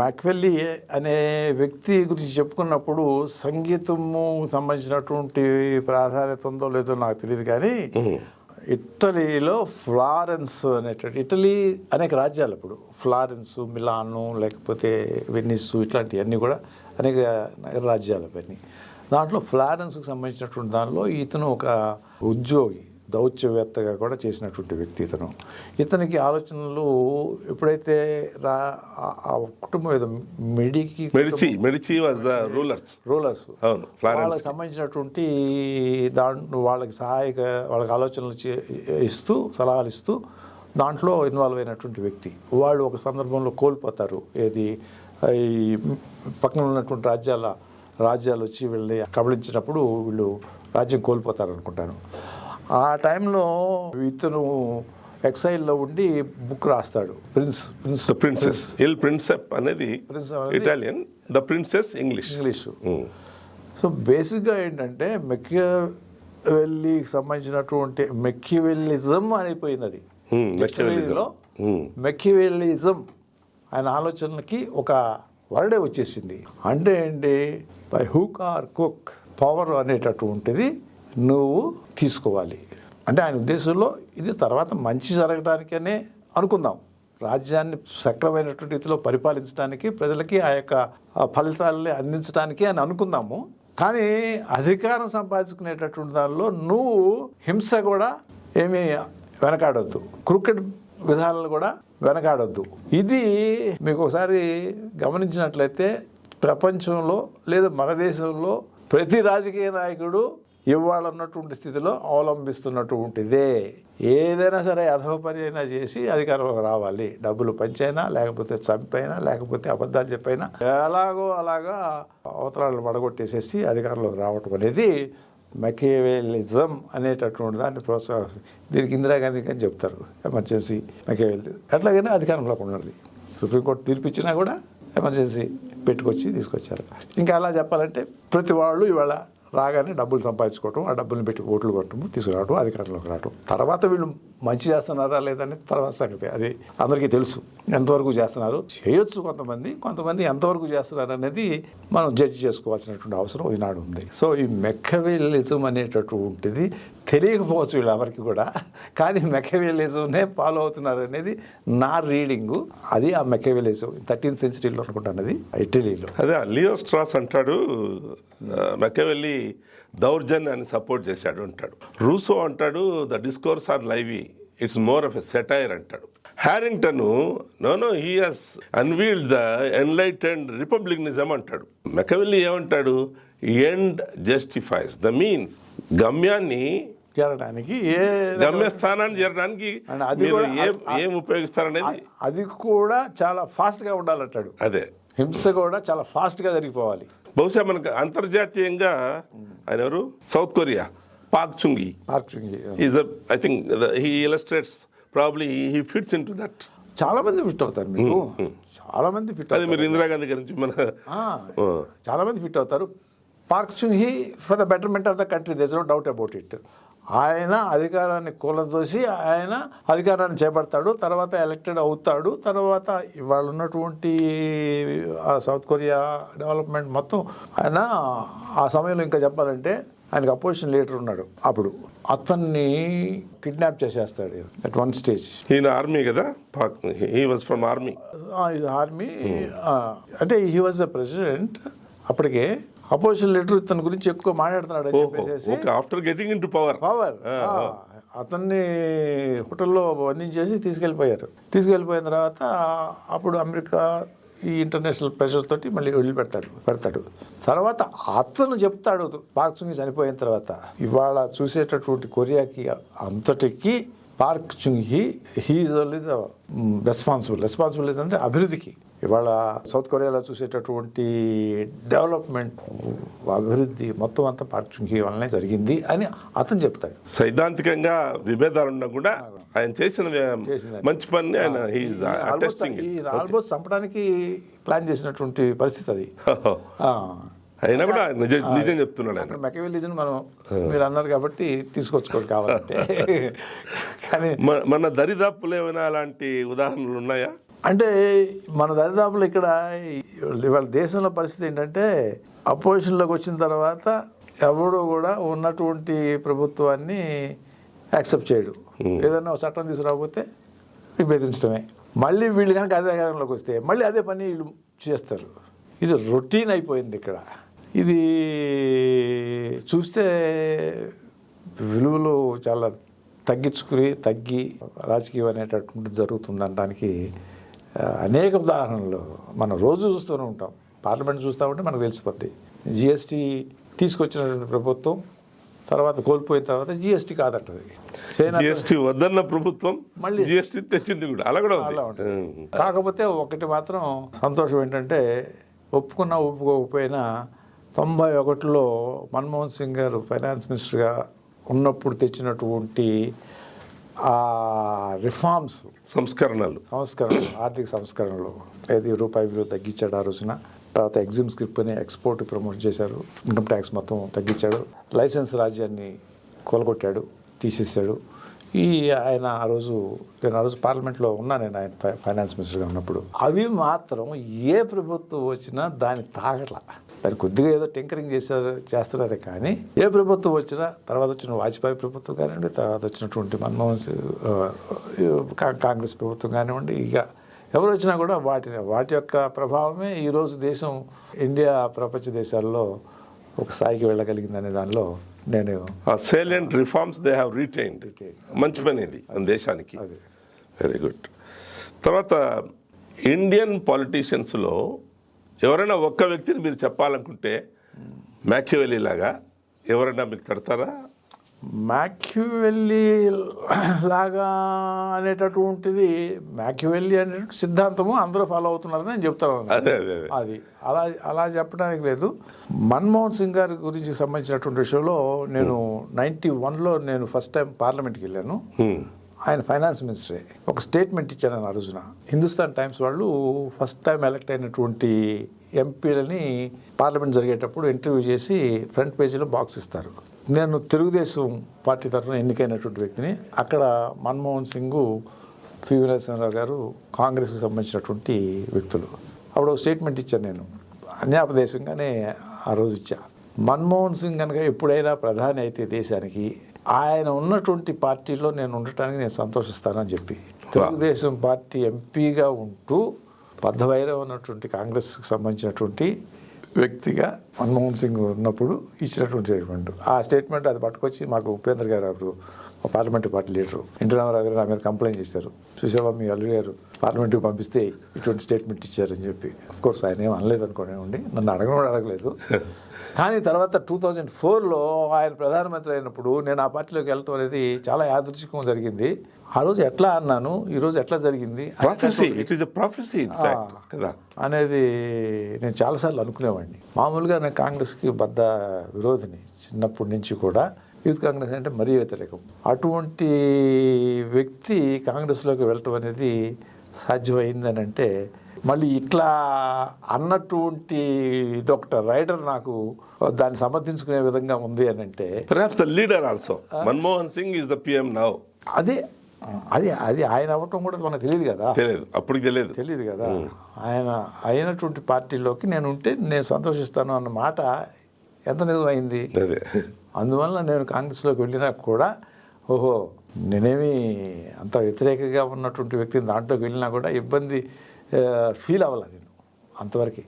మ్యాక్వెల్లీ అనే వ్యక్తి గురించి చెప్పుకున్నప్పుడు సంగీతము సంబంధించినటువంటి ప్రాధాన్యత ఉందో లేదో నాకు తెలియదు కానీ ఇటలీలో ఫ్లారెన్స్ అనేటువంటి ఇటలీ అనేక రాజ్యాలు ఇప్పుడు ఫ్లారెన్స్ మిలాను లేకపోతే వెనిస్ ఇట్లాంటివన్నీ కూడా అనేక నగర రాజ్యాలు అవన్నీ. దాంట్లో ఫ్లారెన్స్కి సంబంధించినటువంటి దానిలో ఇతను ఒక ఉద్యోగి. దౌత్యవేత్తగా కూడా చేసినటువంటి వ్యక్తి ఇతను. ఇతనికి ఆలోచనలు ఎప్పుడైతే రా ఆ- కుటుంబం ఏదో మెడికి Medici Medici was the rulers rulers అవును వాళ్ళకి సంబంధించినటువంటి దాంట్లో వాళ్ళకి సహాయక వాళ్ళకి ఆలోచనలు ఇస్తూ సలహాలు ఇస్తూ దాంట్లో ఇన్వాల్వ్ అయినటువంటి వ్యక్తి. వాళ్ళు ఒక సందర్భంలో కోల్పోతారు. ఏది ఈ పక్కన ఉన్నటువంటి రాజ్యాల రాజ్యాలు వచ్చి వీళ్ళని కబళించినప్పుడు వీళ్ళు రాజ్యం కోల్పోతారు అనుకుంటాను ఆ టైంలో ఇతను ఎక్సైల్లో ఉండి బుక్ రాస్తాడు. ప్రిన్స్ ప్రిన్స్ ద ప్రిన్సెస్ ఇల్ ప్రిన్సెప్ అనేది Italian the princes English English so బేసిక్గా ఏంటంటే మెక్కివెల్లికి సంబంధించినటువంటి మెక్కివెల్లిజం అయిపోయింది అది మెక్కివెల్లిజం. Hmm. మెక్కివెల్లిజం ఆయన ఆలోచనలకి ఒక వర్డే వచ్చేసింది. అంటే ఏంటి? బై హుక్ ఆర్ కుక్ పవర్ అనేటటువంటిది నువ్వు తీసుకోవాలి. అంటే ఆయన ఉద్దేశంలో ఇది తర్వాత మంచి జరగడానికనే అనుకుందాం. రాజ్యాన్ని సక్రమైనటువంటి రీతిలో పరిపాలించడానికి ప్రజలకి ఆ యొక్క ఫలితాలని అందించడానికి అని అనుకుందాము. కానీ అధికారం సంపాదించుకునేటటువంటి దానిలో నువ్వు హింస కూడా ఏమీ వెనకాడొద్దు. క్రికెట్ విధానాలు కూడా వెనకాడొద్దు. ఇది మీకు ఒకసారి గమనించినట్లయితే ప్రపంచంలో లేదా మన దేశంలో ప్రతి రాజకీయ నాయకుడు ఇవాళ ఉన్నటువంటి స్థితిలో అవలంబిస్తున్నటువంటిదే. ఏదైనా సరే అధవ పని అయినా చేసి అధికారంలోకి రావాలి. డబ్బులు పంచైనా లేకపోతే చంపైనా లేకపోతే అబద్ధాలు చెప్పైనా ఎలాగో అలాగా అవతరాలను పడగొట్టేసేసి అధికారంలోకి రావటం అనేది మెకేవెలిజం అనేటటువంటి దాన్ని ప్రోత్సాహం. దీనికి ఇందిరాగాంధీ అని చెప్తారు. ఎమర్జెన్సీ మెకేవెల్ అట్లాగనే అధికారంలోకి ఉన్నది సుప్రీంకోర్టు తీర్పిచ్చినా కూడా ఎమర్జెన్సీ పెట్టుకొచ్చి తీసుకొచ్చారు. ఇంకా అలా చెప్పాలంటే ప్రతి వాళ్ళు ఇవాళ రాగానే డబ్బులు సంపాదించుకోవటం ఆ డబ్బులు పెట్టి ఓట్లు కొట్టడం తీసుకురావడం అధికారంలోకి రావడం తర్వాత వీళ్ళు మంచి చేస్తున్నారా లేదని తర్వాత సంగతి. అది అందరికీ తెలుసు. ఎంతవరకు చేస్తున్నారు? చేయొచ్చు కొంతమంది. కొంతమంది ఎంతవరకు చేస్తున్నారు అనేది మనం జడ్జి చేసుకోవాల్సినటువంటి అవసరం ఈనాడు ఉంది. సో ఈ మెక్కవేలిజం అనేటటువంటిది తెలియకపోవచ్చు వీళ్ళెవరికి కూడా. కానీ మెకవేలిజంనే ఫాలో అవుతున్నారు అనేది నా రీడింగు అది ఆ మెకవేలిజం. థర్టీన్త్ సెంచరీలో అనుకుంటాను అది ఇటలీలో. అదే లియో స్ట్రాస్ అంటాడు మెకవెల్లి దౌర్జన్యాన్ని సపోర్ట్ చేశాడు అంటాడు. రూసో అంటాడు the discourse or Livy it's more of a satire అంటాడు. Harrington no no he has unveiled the enlightened republicanism అంటాడు. మెకవెల్లి ఏమంటాడు? ఎండ్ జస్టిఫైస్ ద మీన్స్ గమ్యాన్ని చేరడానికి ఏ గమ్యస్థానాన్ని చేరడానికి And అది మీరు ఏం ఏం ఉపయోగిస్తారనేది అది కూడా చాలా ఫాస్ట్గా ఉండాలంటాడు. అదే. హింస కూడా చాలా ఫాస్ట్గా జరిగిపోవాలి. బహుశా మనకు అంతర్జాతీయంగా ఆయన ఎవరు? South Korea Park Chunghee. Marching is I think he illustrates probably he fits in to that చాలా మంది ఫిట్ అవుతారు మీకు. చాలా మంది ఫిట్ అది మీరు ఇందిరాగాంధీ గురించి మన చాలా మంది ఫిట్ అవుతారు. Park Chung he for the betterment of the country there's no doubt about it ఆయన అధికారాన్ని కూలదోసి ఆయన అధికారాన్ని చేపడతాడు తర్వాత ఎలక్టెడ్ అవుతాడు తర్వాత ఇవాళ ఉన్నటువంటి ఆ సౌత్ కొరియా డెవలప్మెంట్ మొత్తం ఆయన ఆ సమయంలో ఇంకా చెప్పాలంటే ఆయనకు అపోజిషన్ లీడర్ ఉన్నాడు. అప్పుడు అతన్ని కిడ్నాప్ చేసేస్తాడు అట్ వన్ స్టేజ్ ఈయన ఆర్మీ కదా? He was from army army అంటే హీ వాజ్ ద ప్రెసిడెంట్ అప్పటికే అపోజిషన్ లీడర్ ఇతని గురించి ఎక్కువ మాట్లాడుతున్నాడు అని చెప్పేసి okay after getting in to power. Power అతన్ని హోటల్లో బంధించేసి తీసుకెళ్ళిపోయారు. తీసుకెళ్ళిపోయిన తర్వాత అప్పుడు అమెరికా ఈ ఇంటర్నేషనల్ ప్రెషర్ తోటి మళ్ళీ వదిలిపెడతాడు పెడతాడు. తర్వాత అతను చెప్తాడు పార్క్ చుంగి చనిపోయిన తర్వాత. ఇవాళ చూసేటటువంటి కొరియాకి అంతటికి Park Chung he is only the responsible responsible అంటే అభివృద్ధికి. ఇవాళ సౌత్ కొరియాలో చూసేటటువంటి డెవలప్మెంట్ అభివృద్ధి మొత్తం అంతా పార్క్ హీ వల్లనే జరిగింది అని అతను చెప్తాడు. సైద్ధాంతికంగా విభేదాలు ఉన్నా కూడా ఆయన చేసిన మంచి పని ఆయన ఆల్మోస్ట్ ఆల్మోస్ట్ చంపడానికి ప్లాన్ చేసినటువంటి పరిస్థితి అది. అయినా కూడా నిజం నిజం చెప్తున్నాడు ఆయన. మెకవెలిజన్ మనం మీరు అన్నారు కాబట్టి తీసుకొచ్చుకోవాలి కావాలంటే. కానీ మన దరిదాపులు ఏమైనా అలాంటి ఉదాహరణలు ఉన్నాయా? అంటే మన దరిదాపులు ఇక్కడ ఇవాళ దేశంలో పరిస్థితి ఏంటంటే అపోజిషన్లోకి వచ్చిన తర్వాత ఎవడు కూడా ఉన్నటువంటి ప్రభుత్వాన్ని యాక్సెప్ట్ చేయడు. ఏదైనా ఒక చట్టం తీసుకురాకపోతే విభేదించడమే. మళ్ళీ వీళ్ళు కనుక అధికారంలోకి వస్తే మళ్ళీ అదే పని వీళ్ళు చేస్తారు. ఇది రొటీన్ అయిపోయింది ఇక్కడ. ఇది చూస్తే విలువలు చాలా తగ్గించుకుని తగ్గి రాజకీయం అనేటటువంటిది జరుగుతుందనడానికి అనేక ఉదాహరణలు మనం రోజు చూస్తూనే ఉంటాం. పార్లమెంట్ చూస్తూ ఉంటే మనకు తెలిసిపోద్ది. జిఎస్టీ తీసుకొచ్చినటువంటి ప్రభుత్వం తర్వాత కోల్పోయిన తర్వాత జిఎస్టీ కాదంటది. జిఎస్టీ వద్దన్న ప్రభుత్వం మళ్ళీ- జిఎస్టీ తెచ్చింది కూడా. అలా కూడా అలా ఉంటుంది. కాకపోతే ఒకటి మాత్రం సంతోషం ఏంటంటే ఒప్పుకున్నా ఒప్పుకోకపోయినా తొంభై ఒకటిలో మన్మోహన్ సింగ్ గారు ఫైనాన్స్ మినిస్టర్గా ఉన్నప్పుడు తెచ్చినటువంటి రిఫార్మ్స్ సంస్కరణలు. సంస్కరణలు ఆర్థిక సంస్కరణలు ఏది రూపాయి విలువ తగ్గించాడు ఆ రోజున తర్వాత ఎగ్జిమ్ స్క్రిప్ట్ అని ఎక్స్పోర్ట్ ప్రమోట్ చేశారు ఇన్కమ్ ట్యాక్స్ మొత్తం తగ్గించాడు లైసెన్స్ రాజ్యాన్ని కోలగొట్టాడు తీసేశాడు. ఈ ఆయన ఆ రోజు నేను ఆ రోజు పార్లమెంట్లో ఉన్నా నేను ఆయన ఫైనాన్స్ మినిస్టర్గా ఉన్నప్పుడు. అవి మాత్రం ఏ ప్రభుత్వం వచ్చినా దాన్ని తాగల దాన్ని కొద్దిగా ఏదో టింకరింగ్ చేశారు చేస్తున్నారే కానీ ఏ ప్రభుత్వం వచ్చినా తర్వాత వచ్చిన వాజ్పేయి ప్రభుత్వం కానివ్వండి తర్వాత వచ్చినటువంటి మన్మోహన్ కాంగ్రెస్ ప్రభుత్వం కానివ్వండి ఇక ఎవరు వచ్చినా కూడా వాటి వాటి యొక్క ప్రభావమే ఈరోజు దేశం ఇండియా ప్రపంచ దేశాల్లో ఒక స్థాయికి వెళ్ళగలిగిందనే దానిలో నేను ఆ salient reforms they have retained మంచి పని ఇది మన దేశానికి. అది. వెరీ గుడ్ తర్వాత ఇండియన్ పాలిటీషియన్స్లో ఎవరైనా ఒక్క వ్యక్తిని మీరు చెప్పాలనుకుంటే మ్యాక్యువెలీ లాగా ఎవరైనా మీకు తడతారా? మ్యాక్యువెల్లి లాగా అనేటటువంటిది మ్యాక్యువెల్లి అనే సిద్ధాంతము అందరూ ఫాలో అవుతున్నారని నేను చెప్తాను. అదే అదే అదే. అది. అలా అలా చెప్పడానికి లేదు. మన్మోహన్ సింగ్ గారి గురించి సంబంధించినటువంటి విషయంలో నేను నైంటీ వన్లో నేను ఫస్ట్ టైం పార్లమెంట్కి వెళ్ళాను. Hmm. ఆయన ఫైనాన్స్ మినిస్టరే. ఒక స్టేట్మెంట్ ఇచ్చాను ఆ రోజున. హిందుస్థాన్ టైమ్స్ వాళ్ళు ఫస్ట్ టైం ఎలక్ట్ అయినటువంటి ఎంపీలని పార్లమెంట్ జరిగేటప్పుడు ఇంటర్వ్యూ చేసి ఫ్రంట్ పేజీలో బాక్స్ ఇస్తారు. నేను తెలుగుదేశం పార్టీ తరఫున ఎన్నికైనటువంటి వ్యక్తిని. అక్కడ మన్మోహన్ సింగ్ పి. నరసింహరావు గారు కాంగ్రెస్కి సంబంధించినటువంటి వ్యక్తులు. అప్పుడు ఒక స్టేట్మెంట్ ఇచ్చాను నేను. అన్యాపదేశంగానే ఆ రోజు ఇచ్చా. మన్మోహన్ సింగ్ కనుక ఎప్పుడైనా ప్రధాని అయితే దేశానికి ఆయన ఉన్నటువంటి పార్టీలో నేను ఉండటానికి నేను సంతోషిస్తానని చెప్పి. తెలుగుదేశం పార్టీ ఎంపీగా ఉంటూ బద్ధవైరం ఉన్నటువంటి కాంగ్రెస్కి సంబంధించినటువంటి వ్యక్తిగా మన్మోహన్ సింగ్ ఉన్నప్పుడు ఇచ్చినటువంటి స్టేట్మెంట్. ఆ స్టేట్మెంట్ అది పట్టుకొచ్చి మాకు ఉపేంద్ర గారు అప్పుడు మా parliamentary party leader. NT Rama Rao గారు నా మీద కంప్లైంట్ చేశారు. చూసావా మీ అల్లు గారు పార్లమెంట్కి పంపిస్తే ఇటువంటి స్టేట్మెంట్ ఇచ్చారని చెప్పి. కోర్స్ ఆయన ఏం అనలేదు అనుకోనివ్వండి నన్ను అడగడం అడగలేదు. కానీ తర్వాత టూ థౌజండ్ ఫోర్లో ఆయన ప్రధానమంత్రి అయినప్పుడు నేను ఆ పార్టీలోకి వెళ్ళటం అనేది చాలా యాదృచ్ఛికం జరిగింది. ఆ రోజు ఎట్లా అన్నాను ఈ రోజు ఎట్లా జరిగింది? అనేది నేను చాలాసార్లు అనుకునేవాడిని. మామూలుగా నేను కాంగ్రెస్కి బద్ద విరోధిని చిన్నప్పటి నుంచి కూడా. యూత్ కాంగ్రెస్ అంటే మరీ వ్యతిరేకం. అటువంటి వ్యక్తి కాంగ్రెస్లోకి వెళ్ళటం అనేది సాధ్యమైందని అంటే మళ్ళీ ఇట్లా అన్నటువంటి డాక్టర్ రైడర్ నాకు దాన్ని సమర్థించుకునే విధంగా ఉంది అని అంటే the leader also Manmohan Singh is the PM now అదే అది అది ఆయన అవ్వటం కూడా మనకు తెలియదు కదా. తెలియదు. అప్పటికి తెలియదు. తెలియదు కదా. ఆయన అయినటువంటి పార్టీలోకి నేను ఉంటే నేను సంతోషిస్తాను అన్న మాట ఎంత నిజమైంది? అదే. అందువల్ల నేను కాంగ్రెస్లోకి వెళ్ళినా కూడా ఓహో నేనేమి అంత వ్యతిరేకంగా ఉన్నటువంటి వ్యక్తిని దాంట్లోకి వెళ్ళినా కూడా ఇబ్బంది ఫీల్ అవ్వాలి నేను అంతవరకు.